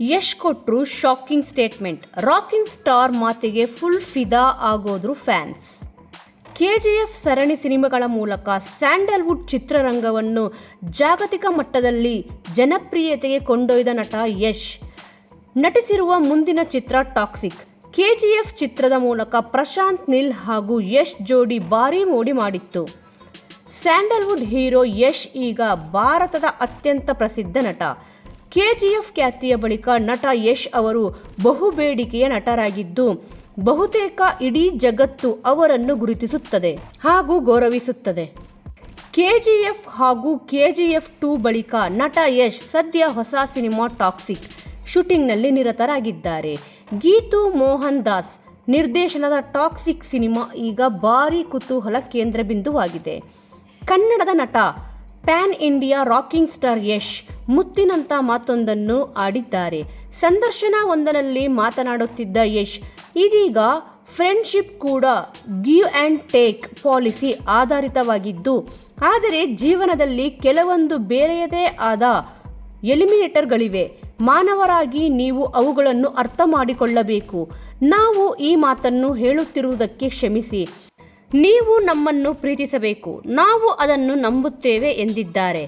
ಯಶ್ ಕೊಟ್ರು shocking statement rocking star ಮಾತಿಗೆ full ಫಿದಾ ಆಗೋದ್ರು ಫ್ಯಾನ್ಸ್ ಕೆ ಜಿ ಎಫ್ ಸರಣಿ ಸಿನಿಮಾಗಳ ಮೂಲಕ ಸ್ಯಾಂಡಲ್ವುಡ್ ಚಿತ್ರರಂಗವನ್ನು ಜಾಗತಿಕ ಮಟ್ಟದಲ್ಲಿ ಜನಪ್ರಿಯತೆಗೆ ಕೊಂಡೊಯ್ದ ನಟ ಯಶ್. ನಟಿಸಿರುವ ಮುಂದಿನ ಚಿತ್ರ ಟಾಕ್ಸಿಕ್ ಕೆಜಿಎಫ್ ಚಿತ್ರದ ಮೂಲಕ ಪ್ರಶಾಂತ್, ನಿಲ್ ಹಾಗೂ ಯಶ್ ಜೋಡಿ ಭಾರೀ ಮೋಡಿ ಮಾಡಿತ್ತು. ಸ್ಯಾಂಡಲ್ವುಡ್ ಹೀರೋ ಯಶ್ ಈಗ ಭಾರತದ ಅತ್ಯಂತ ಪ್ರಸಿದ್ಧ ನಟ. ಕೆಜಿಎಫ್ ಖ್ಯಾತಿಯ ಬಳಿಕ ನಟ ಯಶ್ ಅವರು ಬಹುಬೇಡಿಕೆಯ ನಟರಾಗಿದ್ದು, ಬಹುತೇಕ ಇಡೀ ಜಗತ್ತು ಅವರನ್ನು ಗುರುತಿಸುತ್ತದೆ ಹಾಗೂ ಗೌರವಿಸುತ್ತದೆ. ಕೆಜಿಎಫ್ ಹಾಗೂ ಕೆಜಿಎಫ್ ಟೂ ಬಳಿಕ ನಟ ಯಶ್ ಸದ್ಯ ಹೊಸ ಸಿನಿಮಾ ಟಾಕ್ಸಿಕ್ ಶೂಟಿಂಗ್ನಲ್ಲಿ ನಿರತರಾಗಿದ್ದಾರೆ. ಗೀತು ಮೋಹನ್ ದಾಸ್ ನಿರ್ದೇಶನದ ಟಾಕ್ಸಿಕ್ ಸಿನಿಮಾ ಈಗ ಭಾರೀ ಕುತೂಹಲ ಕೇಂದ್ರ ಬಿಂದುವಾಗಿದೆ ಕನ್ನಡದ ನಟ pan India rocking star Yash ಮುತ್ತಿನಂತ ಮಾತೊಂದನ್ನು ಆಡಿದ್ದಾರೆ. ಸಂದರ್ಶನ ಒಂದರಲ್ಲಿ ಮಾತನಾಡುತ್ತಿದ್ದ ಯಶ್, ಇದೀಗ ಫ್ರೆಂಡ್ಶಿಪ್ ಕೂಡ ಗಿವ್ ಆ್ಯಂಡ್ ಟೇಕ್ ಪಾಲಿಸಿ ಆಧಾರಿತವಾಗಿದ್ದು, ಆದರೆ ಜೀವನದಲ್ಲಿ ಕೆಲವೊಂದು ಬೇರೆಯದೇ ಆದ ಎಲಿಮಿನೇಟರ್ಗಳಿವೆ. ಮಾನವರಾಗಿ ನೀವು ಅವುಗಳನ್ನು ಅರ್ಥ ಮಾಡಿಕೊಳ್ಳಬೇಕು. ನಾವು ಈ ಮಾತನ್ನು ಹೇಳುತ್ತಿರುವುದಕ್ಕೆ ಕ್ಷಮಿಸಿ. ನೀವು ನಮ್ಮನ್ನು ಪ್ರೀತಿಸಬೇಕು. ನಾವು ಅದನ್ನು ನಂಬುತ್ತೇವೆ ಎಂದಿದ್ದಾರೆ.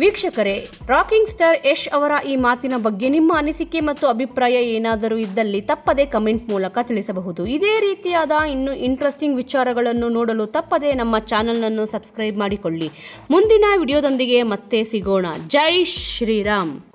ವೀಕ್ಷಕರೇ, ರಾಕಿಂಗ್ ಸ್ಟಾರ್ ಯಶ್ ಅವರ ಈ ಮಾತಿನ ಬಗ್ಗೆ ನಿಮ್ಮ ಅನಿಸಿಕೆ ಮತ್ತು ಅಭಿಪ್ರಾಯ ಏನಾದರೂ ಇದ್ದಲ್ಲಿ ತಪ್ಪದೆ ಕಮೆಂಟ್ ಮೂಲಕ ತಿಳಿಸಬಹುದು. ಇದೇ ರೀತಿಯಾದ ಇನ್ನು ಇಂಟ್ರೆಸ್ಟಿಂಗ್ ವಿಚಾರಗಳನ್ನು ನೋಡಲು ತಪ್ಪದೆ ನಮ್ಮ ಚಾನಲ್ನನ್ನು ಸಬ್ಸ್ಕ್ರೈಬ್ ಮಾಡಿಕೊಳ್ಳಿ. ಮುಂದಿನ ವಿಡಿಯೋದೊಂದಿಗೆ ಮತ್ತೆ ಸಿಗೋಣ. ಜೈ ಶ್ರೀರಾಮ್!